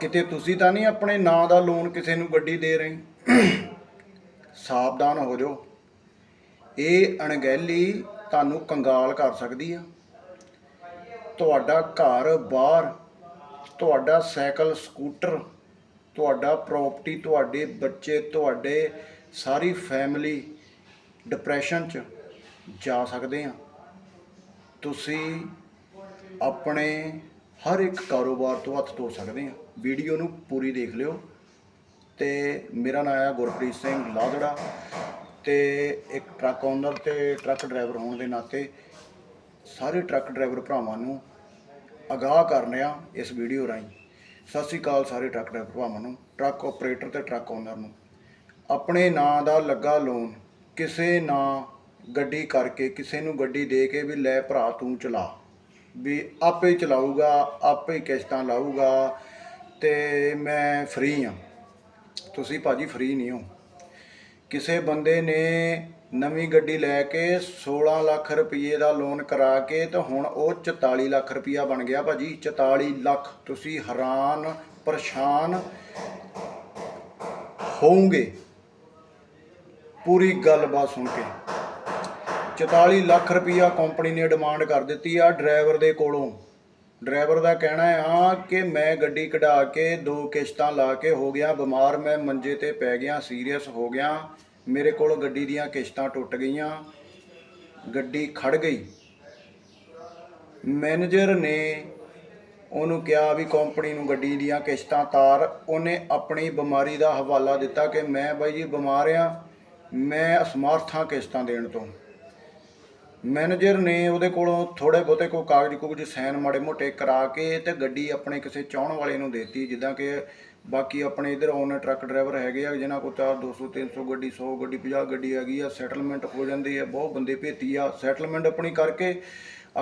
ਕਿਤੇ ਤੁਸੀਂ ਤਾਂ ਨਹੀਂ ਆਪਣੇ ਨਾਂ ਦਾ ਲੋਨ ਕਿਸੇ ਨੂੰ ਗੱਡੀ ਦੇ ਰਹੇ? ਸਾਵਧਾਨ ਹੋ ਜਾਓ। ਇਹ ਅਣਗਹਿਲੀ ਤੁਹਾਨੂੰ ਕੰਗਾਲ ਕਰ ਸਕਦੀ ਆ। ਤੁਹਾਡਾ ਘਰ ਬਾਹਰ, ਤੁਹਾਡਾ ਸਾਈਕਲ, ਸਕੂਟਰ, ਤੁਹਾਡਾ ਪ੍ਰਾਪਰਟੀ ਤੁਹਾਡੇ ਬੱਚੇ, ਤੁਹਾਡੇ ਸਾਰੀ ਫੈਮਿਲੀ ਡਿਪਰੈਸ਼ਨ ਚ ਜਾ ਸਕਦੇ ਆ। ਤੁਸੀਂ ਆਪਣੇ ਹਰ ਇੱਕ ਕਾਰੋਬਾਰ ਤੋਂ ਹੱਥ ਧੋ ਸਕਦੇ ਆ ਵੀਡੀਓ ਨੂੰ ਪੂਰੀ ਦੇਖ ਲਿਓ। ਤੇ ਮੇਰਾ ਨਾਮ ਹੈ ਗੁਰਪ੍ਰੀਤ ਸਿੰਘ ਲਾਦੜਾ ਤੇ ਇੱਕ ਟਰੱਕ ਓਨਰ ਤੇ ਟਰੱਕ ਡਰਾਈਵਰ ਹੋਣ ਦੇ ਨਾਤੇ ਸਾਰੇ ਟਰੱਕ ਡਰਾਈਵਰ ਭਰਾਵਾਂ ਨੂੰ ਅਗਾਹ ਕਰਨੇ ਆ ਇਸ ਵੀਡੀਓ ਰਾਹੀਂ। ਸਤਿ ਸ੍ਰੀ ਅਕਾਲ ਸਾਰੇ ਟਰੱਕ ਡਰਾਈਵਰ ਭਰਾਵਾਂ ਨੂੰ, ਟਰੱਕ ਆਪਰੇਟਰ ਤੇ ਟਰੱਕ ਓਨਰ ਨੂੰ। ਆਪਣੇ ਨਾਂ ਦਾ ਲੱਗਾ ਲੋਨ ਕਿਸੇ ਨਾਂ ਗੱਡੀ ਕਰਕੇ ਕਿਸੇ ਨੂੰ ਗੱਡੀ ਦੇ ਕੇ ਵੀ ਲੈ ਭਰਾ ਤੂੰ ਚਲਾ। ਵੀ ਆਪੇ ਚਲਾਊਗਾ, ਆਪੇ ਕਿਸ਼ਤਾਂ ਲਾਊਗਾ ਤੇ ਮੈਂ ਫ੍ਰੀ ਆ ਤੁਸੀਂ ਭਾਜੀ ਫ੍ਰੀ ਨਹੀਂ ਹੋ। ਕਿਸੇ ਬੰਦੇ ਨੇ ਨਵੀਂ ਗੱਡੀ ਲੈ ਕੇ 16 ਲੱਖ ਰੁਪਏ ਦਾ ਲੋਨ ਕਰਾ ਕੇ ਤੇ ਹੁਣ ਉਹ 44 ਲੱਖ ਰੁਪਇਆ ਬਣ ਗਿਆ ਭਾਜੀ 44 ਲੱਖ। ਤੁਸੀਂ ਹੈਰਾਨ, ਪਰੇਸ਼ਾਨ ਹੋਵੋਗੇ। ਪੂਰੀ ਗੱਲਬਾਤ ਸੁਣ ਕੇ। 44 ਲੱਖ ਰੁਪਈਆ ਕੰਪਨੀ ਨੇ ਡਿਮਾਂਡ ਕਰ ਦਿੱਤੀ ਆ ਡਰਾਈਵਰ ਦੇ ਕੋਲੋਂ। ਡਰਾਈਵਰ ਦਾ ਕਹਿਣਾ ਆ ਕਿ ਮੈਂ ਗੱਡੀ ਕਢਾ ਕੇ ਦੋ ਕਿਸ਼ਤਾਂ ਲਾ ਕੇ ਹੋ ਗਿਆ, ਬਿਮਾਰ ਮੈਂ ਮੰਜੇ ਤੇ ਪੈ ਗਿਆ ਸੀਰੀਅਸ ਹੋ ਗਿਆ, ਮੇਰੇ ਕੋਲ ਗੱਡੀ ਦੀਆਂ ਕਿਸ਼ਤਾਂ ਟੁੱਟ ਗਈਆਂ, ਗੱਡੀ ਖੜ ਗਈ। ਮੈਨੇਜਰ ਨੇ ਉਹਨੂੰ ਕਿਹਾ ਵੀ ਕੰਪਨੀ ਨੂੰ ਗੱਡੀ ਦੀਆਂ ਕਿਸ਼ਤਾਂ ਤਾਰ, ਉਹਨੇ ਆਪਣੀ ਬਿਮਾਰੀ ਦਾ ਹਵਾਲਾ ਦਿੱਤਾ ਕਿ ਮੈਂ ਬਾਈ ਜੀ ਬਿਮਾਰ ਆ, ਮੈਂ ਅਸਮਰਥ ਹਾਂ ਕਿਸ਼ਤਾਂ ਦੇਣ ਤੋਂ। ਮੈਨੇਜਰ ਨੇ ਉਹਦੇ ਕੋਲੋਂ ਥੋੜੇ ਬਹੁਤੇ ਕੋਈ ਕਾਗਜ਼ ਕੁਗਜ਼ ਸਾਈਨ ਮਾੜੇ ਮੋਟੇ ਕਰਾ ਕੇ ਤੇ ਗੱਡੀ ਆਪਣੇ ਕਿਸੇ ਚਾਹਣ ਵਾਲੇ ਨੂੰ ਦੇਤੀ, ਜਿੱਦਾਂ ਕਿ ਬਾਕੀ ਆਪਣੇ ਇਧਰ ਆਉਣ ਟਰੱਕ ਡਰਾਈਵਰ ਹੈਗੇ ਆ, ਜਿਨ੍ਹਾਂ ਕੋਲ ਚਾਰ 200 300 ਗੱਡੀ 100 ਗੱਡੀ 50 ਗੱਡੀ ਹੈਗੀ ਆ ਸੈਟਲਮੈਂਟ ਹੋ ਜਾਂਦੀ ਹੈ ਬਹੁਤ ਬੰਦੇ ਭੇਤੀ ਆ ਸੈਟਲਮੈਂਟ ਆਪਣੀ ਕਰਕੇ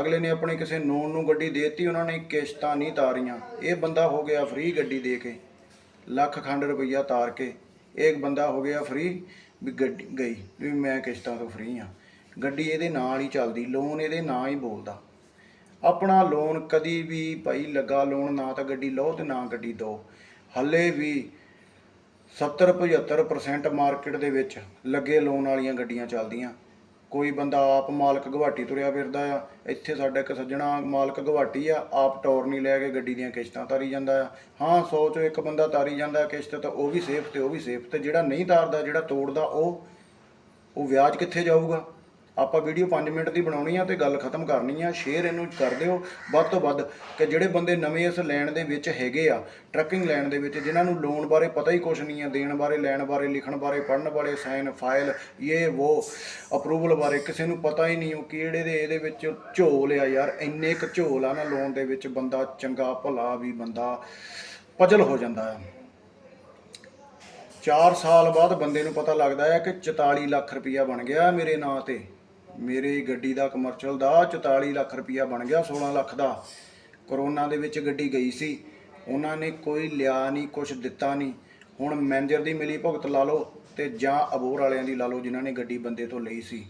ਅਗਲੇ ਨੇ ਆਪਣੇ ਕਿਸੇ ਨੋਨ ਨੂੰ ਗੱਡੀ ਦੇਤੀ, ਉਹਨਾਂ ਨੇ ਕਿਸ਼ਤਾਂ ਨਹੀਂ ਤਾਰੀਆਂ। ਇਹ ਬੰਦਾ ਹੋ ਗਿਆ ਫ੍ਰੀ ਗੱਡੀ ਦੇ ਕੇ, ਲੱਖ ਖੰਡ ਰੁਪਈਆ ਤਾਰ ਕੇ ਇੱਕ ਬੰਦਾ ਹੋ ਗਿਆ ਫ੍ਰੀ ਵੀ ਗੱਡੀ ਗਈ, ਵੀ ਮੈਂ ਕਿਸ਼ਤਾਂ ਤੋਂ ਫ੍ਰੀ ਆ। ਗੱਡੀ ਇਹਦੇ ਨਾਲ ਹੀ ਚੱਲਦੀ ਲੋਨ ਇਹਦੇ ਨਾਂ ਹੀ ਬੋਲਦਾ। ਆਪਣਾ ਲੋਨ ਕਦੀ ਵੀ ਭਾਈ ਲੱਗਾ ਲੋਨ ਨਾ ਤਾਂ ਗੱਡੀ ਲਓ ਤੇ ਨਾ ਗੱਡੀ ਦੋ ਹੱਲੇ ਵੀ 70 75% ਮਾਰਕੀਟ ਦੇ ਵਿੱਚ ਲੱਗੇ ਲੋਨ ਵਾਲੀਆਂ ਗੱਡੀਆਂ ਚੱਲਦੀਆਂ। ਕੋਈ ਬੰਦਾ ਆਪ ਮਾਲਕ ਗਵਾਟੀ ਤੁਰਿਆ ਫਿਰਦਾ ਆ, ਇੱਥੇ ਸਾਡਾ ਇੱਕ ਸੱਜਣਾ ਮਾਲਕ ਗਵਾਟੀ ਆ, ਆਪ ਟੌਰ ਨਹੀਂ ਲੈ ਕੇ ਗੱਡੀ ਦੀਆਂ ਕਿਸ਼ਤਾਂ ਤਾਰੀ ਜਾਂਦਾ ਆ। ਹਾਂ 100 ਚੋਂ ਇੱਕ ਬੰਦਾ ਤਾਰੀ ਜਾਂਦਾ ਕਿਸ਼ਤ ਤਾਂ ਉਹ ਵੀ ਸੇਫ ਤੇ ਉਹ ਵੀ ਸੇਫ ਤੇ ਜਿਹੜਾ ਨਹੀਂ ਤਾਰਦਾ, ਜਿਹੜਾ ਤੋੜਦਾ, ਉਹ ਉਹ ਵਿਆਜ ਕਿੱਥੇ ਜਾਊਗਾ? ਆਪਾਂ ਵੀਡੀਓ 5 ਮਿੰਟ ਦੀ ਬਣਾਉਣੀ ਆ ਤੇ ਗੱਲ ਖਤਮ ਕਰਨੀ ਆ ਸ਼ੇਅਰ ਇਹਨੂੰ ਕਰ ਦਿਓ। ਵੱਧ ਤੋਂ ਵੱਧ ਕਿ ਜਿਹੜੇ ਬੰਦੇ ਨਵੇਂ ਇਸ ਲੈਣ ਦੇ ਵਿੱਚ ਹੈਗੇ ਆ ਟਰੱਕਿੰਗ ਲੈਣ ਦੇ ਵਿੱਚ, ਜਿਨ੍ਹਾਂ ਨੂੰ ਲੋਨ ਬਾਰੇ ਪਤਾ ਹੀ ਕੁਝ ਨਹੀਂ ਆ, ਦੇਣ ਬਾਰੇ, ਲੈਣ ਬਾਰੇ, ਲਿਖਣ ਬਾਰੇ, ਪੜ੍ਹਨ ਬਾਰੇ ਸਾਈਨ ਫਾਈਲ ਇਹ ਉਹ ਅਪਰੂਵਲ ਬਾਰੇ ਕਿਸੇ ਨੂੰ ਪਤਾ ਹੀ ਨਹੀਂ ਉਹ ਕਿਹੜੇ ਦੇ ਇਹਦੇ ਵਿੱਚ ਝੋਲ ਆ ਯਾਰ, ਇੰਨੇ ਕੁ ਝੋਲ ਆ ਨਾ ਲੋਨ ਦੇ ਵਿੱਚ ਬੰਦਾ ਚੰਗਾ ਭਲਾ ਵੀ ਬੰਦਾ ਪਜਲ ਹੋ ਜਾਂਦਾ ਆ। 4 ਸਾਲ ਬਾਅਦ ਬੰਦੇ ਨੂੰ ਪਤਾ ਲੱਗਦਾ ਹੈ ਕਿ 44 ਲੱਖ ਰੁਪਇਆ ਬਣ ਗਿਆ ਮੇਰੇ ਨਾਂ ਤੇ। ਮੇਰੀ ਗੱਡੀ ਦਾ ਕਮਰਸ਼ੀਅਲ ਦਾ 44 ਲੱਖ ਰੁਪਇਆ ਬਣ ਗਿਆ 16 ਲੱਖ ਦਾ। ਕਰੋਨਾ ਦੇ ਵਿੱਚ ਗੱਡੀ ਗਈ ਸੀ। ਉਹਨਾਂ ਨੇ ਕੋਈ ਲਿਆ ਨਹੀਂ ਕੁਝ ਦਿੱਤਾ ਨਹੀਂ। ਹੁਣ ਮੈਨੇਜਰ ਦੀ ਮਿਲੀ ਭੁਗਤ ਲਾ ਲਓ ਤੇ ਜਾਂ ਅਬੋਰ ਵਾਲਿਆਂ ਦੀ ਲਾ ਲਓ ਜਿਨ੍ਹਾਂ ਨੇ ਗੱਡੀ ਬੰਦੇ ਤੋਂ ਲਈ ਸੀ।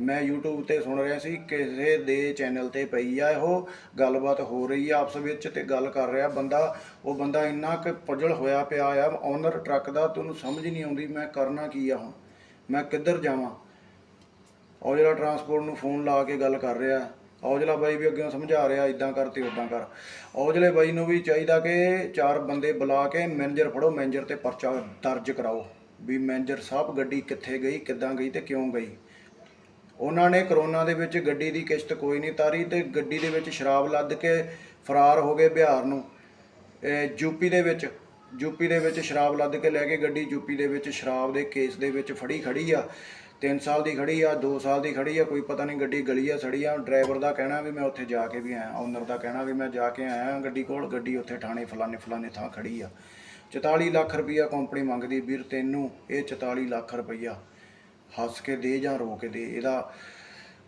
ਮੈਂ YouTube ਤੇ ਸੁਣ ਰਿਹਾ ਸੀ, ਕਿਸੇ ਦੇ ਚੈਨਲ ਤੇ ਪਈ ਆ ਉਹ ਗੱਲਬਾਤ ਹੋ ਰਹੀ ਆ ਆਪਸ ਵਿੱਚ ਤੇ ਗੱਲ ਕਰ ਰਿਹਾ ਬੰਦਾ। ਉਹ ਬੰਦਾ ਇੰਨਾ ਕਿ ਪਜਲ ਹੋਇਆ ਪਿਆ ਆ ਓਨਰ ਟਰੱਕ ਦਾ ਤੁਹਾਨੂੰ ਸਮਝ ਨਹੀਂ ਆਉਂਦੀ ਮੈਂ ਕਰਨਾ ਕੀ ਆ ਹੁਣ। ਮੈਂ ਕਿੱਧਰ ਜਾਵਾਂ? ਔਜਲਾ ਟਰਾਂਸਪੋਰਟ ਨੂੰ ਫੋਨ ਲਾ ਕੇ ਗੱਲ ਕਰ ਰਿਹਾ ਔਜਲਾ ਬਾਈ ਵੀ ਅੱਗੇ ਸਮਝਾ ਰਿਹਾ ਇਦਾਂ ਕਰ ਤੇ ਉਦਾਂ ਕਰ। ਔਜਲੇ ਬਾਈ ਨੂੰ ਵੀ ਚਾਹੀਦਾ ਕਿ ਚਾਰ ਬੰਦੇ ਬੁਲਾ ਕੇ ਮੈਨੇਜਰ ਫੜੋ ਮੈਨੇਜਰ ਤੇ ਪਰਚਾ ਦਰਜ ਕਰਾਓ, ਵੀ ਮੈਨੇਜਰ ਸਾਹਿਬ ਗੱਡੀ ਕਿੱਥੇ ਗਈ, ਕਿੱਦਾਂ ਗਈ ਤੇ ਕਿਉਂ ਗਈ। ਉਹਨਾਂ ਨੇ ਕਰੋਨਾ ਦੇ ਵਿੱਚ ਗੱਡੀ ਦੀ ਕਿਸ਼ਤ ਕੋਈ ਨਹੀਂ ਤਾਰੀ ਤੇ ਗੱਡੀ ਦੇ ਵਿੱਚ ਸ਼ਰਾਬ ਲੱਦ ਕੇ ਫਰਾਰ ਹੋ ਗਏ ਬਿਹਾਰ ਨੂੰ। ਯੂਪੀ ਦੇ ਵਿੱਚ ਯੂਪੀ ਦੇ ਵਿੱਚ ਸ਼ਰਾਬ ਲੱਦ ਕੇ ਲੈ ਕੇ ਗੱਡੀ ਯੂਪੀ ਦੇ ਵਿੱਚ ਸ਼ਰਾਬ ਦੇ ਕੇਸ ਦੇ ਵਿੱਚ ਫੜੀ ਖੜੀ ਆ। 3 ਸਾਲ ਦੀ ਖੜੀ ਆ 2 ਸਾਲ ਦੀ ਖੜੀ ਆ, ਕੋਈ ਪਤਾ ਨਹੀਂ ਗੱਡੀ ਗਲੀ ਆ, ਸੜੀ ਆ, ਡਰਾਈਵਰ ਦਾ ਕਹਿਣਾ ਵੀ ਮੈਂ ਉੱਥੇ ਜਾ ਕੇ ਵੀ ਆਇਆ ਓਨਰ ਦਾ ਕਹਿਣਾ ਵੀ ਮੈਂ ਜਾ ਕੇ ਆਇਆ ਗੱਡੀ ਕੋਲ, ਗੱਡੀ ਉੱਥੇ ਠਾਣੇ ਫਲਾਣੇ ਫਲਾਣੇ ਥਾਂ ਖੜੀ ਆ। 44 ਲੱਖ ਰੁਪਈਆ ਕੰਪਨੀ ਮੰਗਦੀ ਵੀਰ ਤੈਨੂੰ, ਇਹ 44 ਲੱਖ ਰੁਪਈਆ ਹੱਸ ਕੇ ਦੇ ਜਾਂ ਰੋ ਕੇ ਦੇ, ਇਹਦਾ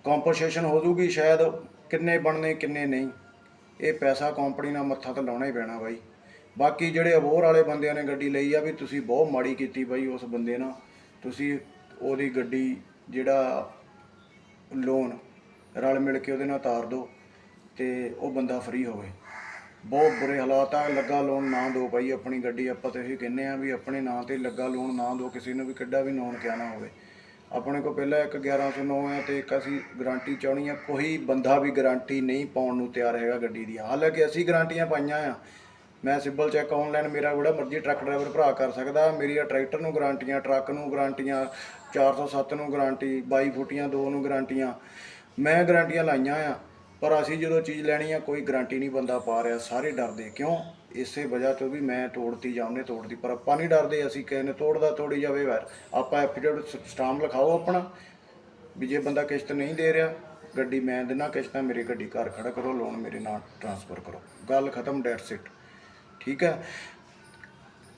ਕੰਪਨਸੇਸ਼ਨ ਹੋ ਜੂਗੀ ਸ਼ਾਇਦ ਕਿੰਨੇ ਬਣਨੇ, ਕਿੰਨੇ ਨਹੀਂ। ਇਹ ਪੈਸਾ ਕੰਪਨੀ ਨਾਲ ਮੱਥਾ ਤਾਂ ਲਾਉਣਾ ਹੀ ਪੈਣਾ ਬਾਈ। ਬਾਕੀ ਜਿਹੜੇ ਅਬੋਰ ਵਾਲੇ ਬੰਦਿਆਂ ਨੇ ਗੱਡੀ ਲਈ ਆ ਵੀ ਤੁਸੀਂ ਬਹੁਤ ਮਾੜੀ ਕੀਤੀ ਬਾਈ ਉਸ ਬੰਦੇ ਨਾਲ, ਤੁਸੀਂ ਉਹਦੀ ਗੱਡੀ ਜਿਹੜਾ ਲੋਨ ਰਲ ਮਿਲ ਕੇ ਉਹਦੇ ਨਾਲ ਤਾਰ ਦਿਓ ਤੇ ਉਹ ਬੰਦਾ ਫ੍ਰੀ ਹੋਵੇ। ਬਹੁਤ ਬੁਰੇ ਹਾਲਾਤ ਆ, ਲੱਗਾ ਲੋਨ ਨਾ ਦਿਓ ਭਾਈ ਆਪਣੀ ਗੱਡੀ। ਆਪਾਂ ਤਾਂ ਇਹੀ ਕਹਿੰਦੇ ਆ ਵੀ ਆਪਣੇ ਨਾਂ ਤੇ ਲੱਗਾ ਲੋਨ ਨਾ ਦਿਓ, ਕਿਸੇ ਨੂੰ ਵੀ ਕਿੱਡਾ ਵੀ ਨੋਨ ਕਿਆ ਨਾ ਹੋਵੇ। ਆਪਣੇ ਕੋਲ ਪਹਿਲਾਂ ਇੱਕ 1109 ਹੈ ਤੇ ਇੱਕ ਅਸੀਂ ਗਾਰੰਟੀ ਚਾਹਣੀ ਆ ਕੋਈ ਬੰਦਾ ਵੀ ਗਾਰੰਟੀ ਨਹੀਂ ਪਾਉਣ ਨੂੰ ਤਿਆਰ ਹੈਗਾ ਗੱਡੀ ਦੀ। ਹਾਲਾਂਕਿ ਅਸੀਂ ਗਾਰੰਟੀਆਂ ਪਾਈਆਂ ਆ ਮੈਂ ਸਿਬਲ ਚੈੱਕ ਆਨਲਾਈਨ ਮੇਰਾ ਜਿਹੜਾ ਮਰਜ਼ੀ ਟਰੱਕ ਡਰਾਈਵਰ ਭਰਾ ਕਰ ਸਕਦਾ ਮੇਰੀਆਂ ਟਰੈਕਟਰ ਨੂੰ ਗਾਰੰਟੀਆਂ, ਟਰੱਕ ਨੂੰ ਗਾਰੰਟੀਆਂ 407 ਨੂੰ ਗਾਰੰਟੀ 22 ਫੁੱਟੀਆਂ 2 ਨੂੰ ਗਾਰੰਟੀਆਂ, ਮੈਂ ਗਾਰੰਟੀਆਂ ਲਾਈਆਂ ਆ, ਪਰ ਅਸੀਂ ਜਦੋਂ ਚੀਜ਼ ਲੈਣੀ ਆ, ਕੋਈ ਗਾਰੰਟੀ ਨਹੀਂ ਬੰਦਾ ਪਾ ਰਿਹਾ, ਸਾਰੇ ਡਰਦੇ ਕਿਉਂ? ਇਸੇ ਵਜ੍ਹਾ ਤੋਂ ਵੀ ਮੈਂ ਤੋੜਤੀ ਜਾਂ ਉਹਨੇ ਤੋੜਤੀ, ਪਰ ਆਪਾਂ ਨਹੀਂ ਡਰਦੇ, ਅਸੀਂ ਕਿਸੇ ਨੇ ਤੋੜਦਾ, ਤੋੜੀ ਜਾਵੇ ਯਾਰ ਆਪਾਂ ਐਫੀਡੇਵਿਟ ਸਟਾਮ ਲਿਖਾਓ ਆਪਣਾ, ਵੀ ਜੇ ਬੰਦਾ ਕਿਸ਼ਤ ਨਹੀਂ ਦੇ ਰਿਹਾ, ਗੱਡੀ ਮੈਂ ਦੇਣਾ ਕਿਸ਼ਤਾਂ ਮੇਰੀ ਗੱਡੀ ਘਰ ਖੜਾ ਕਰੋ ਲੋਨ ਮੇਰੇ ਨਾਲ ਟ੍ਰਾਂਸਫਰ ਕਰੋ। ਗੱਲ ਖਤਮ ਡੈਟਸ ਇਟ ਠੀਕ ਹੈ?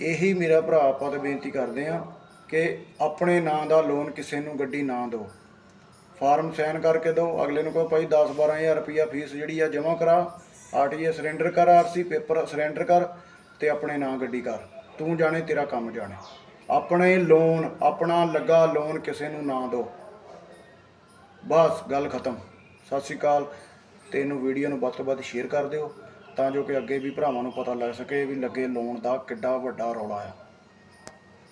ਇਹੀ ਮੇਰਾ ਭਰਾ, ਆਪਾਂ ਤਾਂ ਬੇਨਤੀ ਕਰਦੇ ਆ ਕਿ ਆਪਣੇ ਨਾਂ ਦਾ ਲੋਨ ਕਿਸੇ ਨੂੰ ਗੱਡੀ ਨਾ ਦਿਓ। ਫਾਰਮ ਸਾਈਨ ਕਰਕੇ ਦਿਓ, ਅਗਲੇ ਨੂੰ ਕਹੋ, ਭਾਈ 10 12000 ਰੁਪਿਆ ਫੀਸ ਜਿਹੜੀ ਆ ਜਮ੍ਹਾਂ ਕਰਾ ਆਰਟੀਏ ਸਰੈਂਡਰ ਕਰ ਆਰਸੀ ਪੇਪਰ ਸਰੈਂਡਰ ਕਰ ਤੇ ਆਪਣੇ ਨਾਂ ਗੱਡੀ ਕਰ। ਤੂੰ ਜਾਣੇ, ਤੇਰਾ ਕੰਮ ਜਾਣੇ। ਆਪਣੇ ਲੋਨ ਆਪਣਾ ਲੱਗਾ ਲੋਨ ਕਿਸੇ ਨੂੰ ਨਾ ਦਿਓ। ਬਸ, ਗੱਲ ਖਤਮ। ਸਤਿ ਸ਼੍ਰੀ ਅਕਾਲ। ਤੇ ਇਹਨੂੰ ਵੀਡੀਓ ਨੂੰ ਵੱਧ ਤੋਂ ਵੱਧ ਸ਼ੇਅਰ ਕਰ ਦਿਓ। ਤਾਂ ਜੋ ਕਿ ਅੱਗੇ ਵੀ ਭਰਾਵਾਂ ਨੂੰ ਪਤਾ ਲੱਗ ਸਕੇ ਵੀ ਲੱਗੇ ਲੋਨ ਦਾ ਕਿੱਡਾ ਵੱਡਾ ਰੌਲਾ ਆ।